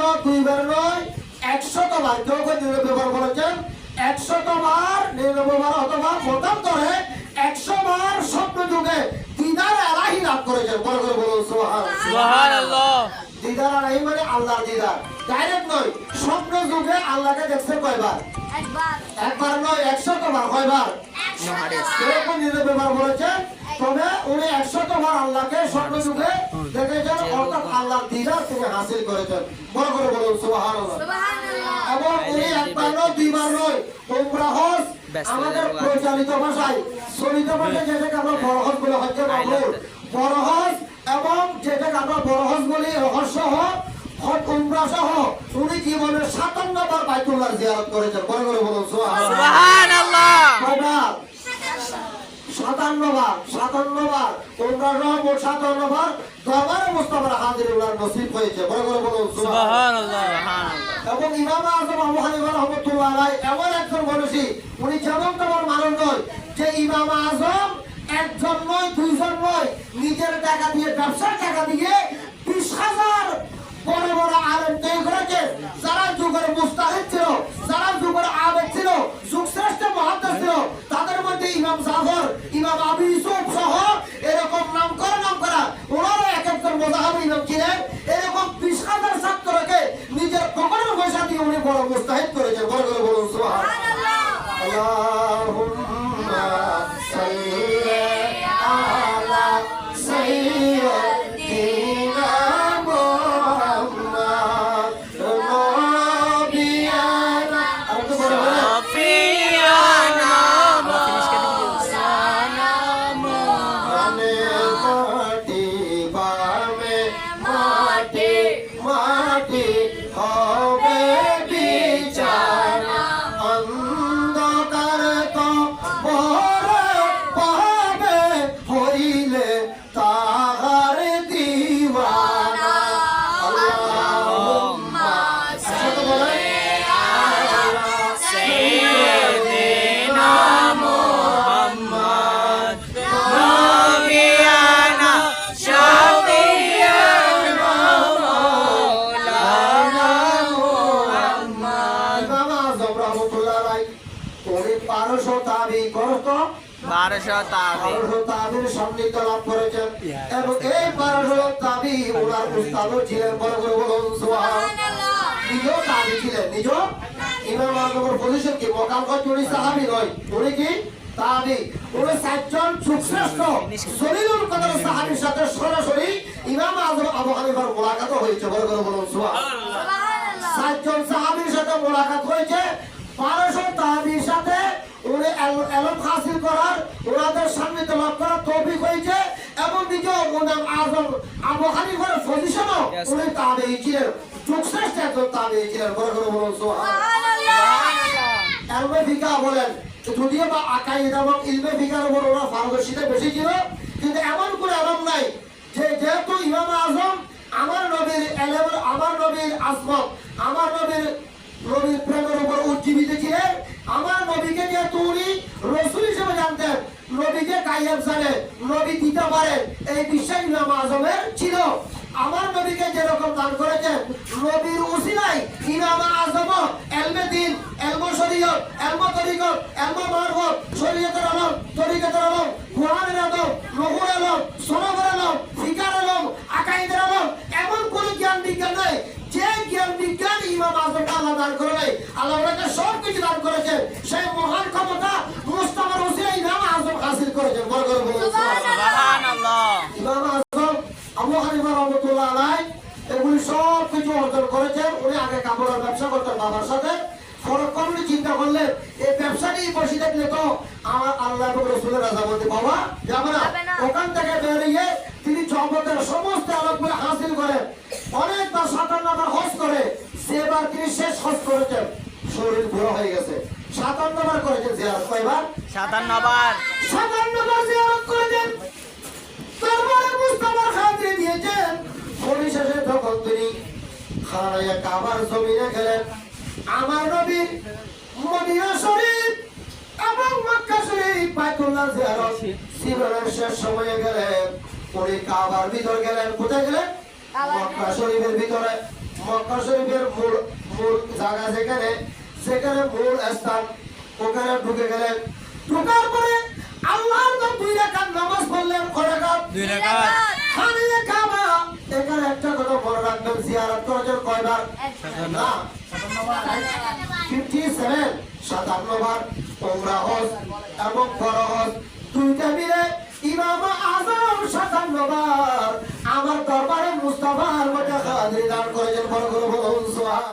নয় দুইবার নয় একশতবার কেউ কেউ একশতবার একশো বার স্বপ্ন যুগে দিদার এলাহি লাভ করেছেন। বড় করে বলুন সুবহানাল্লাহ দিদার এলাহি মানে আল্লাহর দিদার। ডাইরেক্ট নয় স্বপ্ন যুগে আল্লাহকে দেখছে কয়বার? একবার। একবার নয় একশতবার কয়বার? বলেছেন তবে উনি একশতবার আল্লাহকে স্বপ্ন যুগে দেখেছেন অর্থাৎ আল্লাহর দিদার তিনি হাসিল করেছেন। বড় করে বলুন সুবহানাল্লাহ। এবং উনি একবার নয় দুইবার নয় উমরা হজ আমাদের প্রচলিত ভাষায় চলিত ভাষায় যেটাকে আমরা বড় হজ বলে হচ্ছে বড় হজ এবং যেটাকে আমরা বরহস বলি রহস্য উমরা সহ উনি জীবনের সাতান্ন বার বাইতুল্লাহ জিয়ারত করেছেন। বড় করে বলুন সুবহানাল্লাহ। সাতান্ন বার সাতান্ন সাতান্ন বার দরবারে মুস্তাফার হাজির উল্লাহ নসিব হয়েছে। বড় বড় বলুন এবং ইমাম আজম আবু হানিফা রহমতুল্লাহ আলাই এমন একজন মানুষই উনি যেমন তেমন মানুষ নয় যে ইমাম আজম একজন নয় দুইজন নয় নিজের টাকা দিয়ে ব্যবসার টাকা দিয়ে বিশ হাজার বড় বড় আলেম তৈরি করেছে যারা যুগের মুস্তাহিদ ছিল যারা যুগের আবেদ ছিল যুগ শ্রেষ্ঠ মহাদ্দেশ ছিল তাদের মধ্যে ইমাম জাফর ইমাম আবু ইউসুফ সহ এরকম নাম করা নাম করা ওনারও এক একজন মোজাহাব ইমাম ছিলেন। এরকম বিশ হাজার ছাত্রকে নিজের পকেটের পয়সা দিয়ে উনি বড় মুস্তাহিদ করেছেন। তাবি করত। বারোশো তাবি পারস্য তাবির সান্নিধ্য লাভ করেছেন। এবং এই পারস্য তাবি ওনার উস্তাদও ছিলেন। বড় করে বলুন নিজেও তাবি ছিলেন নিজ ইমাম আজমের পজিশন কি মকাম উনি সাহাবি নয়। উনি কি তাবি উনি সাতজন সুশ্রেষ্ঠ সলিলুল কদর সাহাবির সাথে সরাসরি ইমাম আজম আবু হানিফার মোলাকাত হয়েছে। বড় করে বলুন সুবহান সাতজন সাহাবীর সাথে মোলাকাত হয়েছে। বারোশো তাহাবির সাথে এলম হাসিল করার ওনাদের সান্নিধ্য লাভ করার তৌফিক হয়েছে। ওনার আজম আবু হানিফার পজিশনও. উনি একজন বড় করে বলুন এলমে ফিকা বলেন যদিও বা আকাইদ এবং ইলমে ফিকার উপর ওরা পারদর্শিতা বেশি ছিল কিন্তু এমন কোনো এলম নাই যে যেহেতু ইমাম আজম আমার নবীর এলেম আমার নবীর আসমত আমার নবীর নবীর প্রেমের উপর উজ্জীবিত ছিলেন আমার নবীকে যে তৈরি রসুল হিসেবে জানতেন নবীকে কাইয়াব জানে নবী দিতে পারে, এই বিশ্বাস ইমাম আজমের ছিল। আমার নবীকে যেরকম দান করেছেন, নবীর উসিলাই ইমাম আজম এলমে দিন করেছেন সেই মহান ক্ষমতা মুস্তাফার উসিলাই ইমাম আজম হাসিল করেছেন। বড় করে। সুবহানাল্লাহ। ইমাম আজম আবু হানিফা রহমতুল্লাহ আলাই এগুলি সব কিছু অর্জন করেছেন। উনি আগে কাপড়ের ব্যবসা করতেন বাবার সাথে। পরক্ষণে চিন্তা করলেন এই ব্যবসাটি বসে থাকলে তো আমার আল্লাহ রসুলের রাজামন্দি বাবা যাবে না। ওখান থেকে বেরিয়ে তিনি জগতের সমস্ত আলোকগুলো হাসিল করেন। অনেকবার সাতান্নবার হজ করে সেবার তিনি শেষ হজ করেছেন। শরীর বুড়ো হয়ে গেছে। সাতান্নবার করেছেন জিয়ারত। কয়বার? সাতান্ন বার সাতান্নবার জিয়ারত করেছেন। তারপরে মুস্তাফার খাতিরে দিয়েছেন। পরিশেষে যখন তিনি খানায় কাবার জমিনে গেলেন আমার নবীর মদিনা শরীফ এবং মক্কা শরীফ বাইতুল্লাহ জিয়ারত জীবনের শেষ সময়ে গেলেন। উনি কাবার ভিতর গেলেন। কোথায় গেলেন? মক্কা শরীফের ভিতরে। মক্কা শরীফের মূল মূল জায়গা যেখানে সেখানে মূল স্থান ওখানে ঢুকে গেলেন। ঢুকার পরে আল্লাহর নাম দুই রাকাত নামাজ পড়লেন কয় রাকাত দুই রাকাত খালিদে কাবা এখানে একটা কথা মনে রাখবেন জিয়ারত করার কয়বার? না ফিফটি সেভেন সাতান্ন বার ওমরা হজ এবং বড় হজ। দুইটা মিলে ইমাম আজম সাতান্ন বার আমার দরবারে মুস্তাফার মধ্যে হাজির দান করেছেন বড় সুবহান।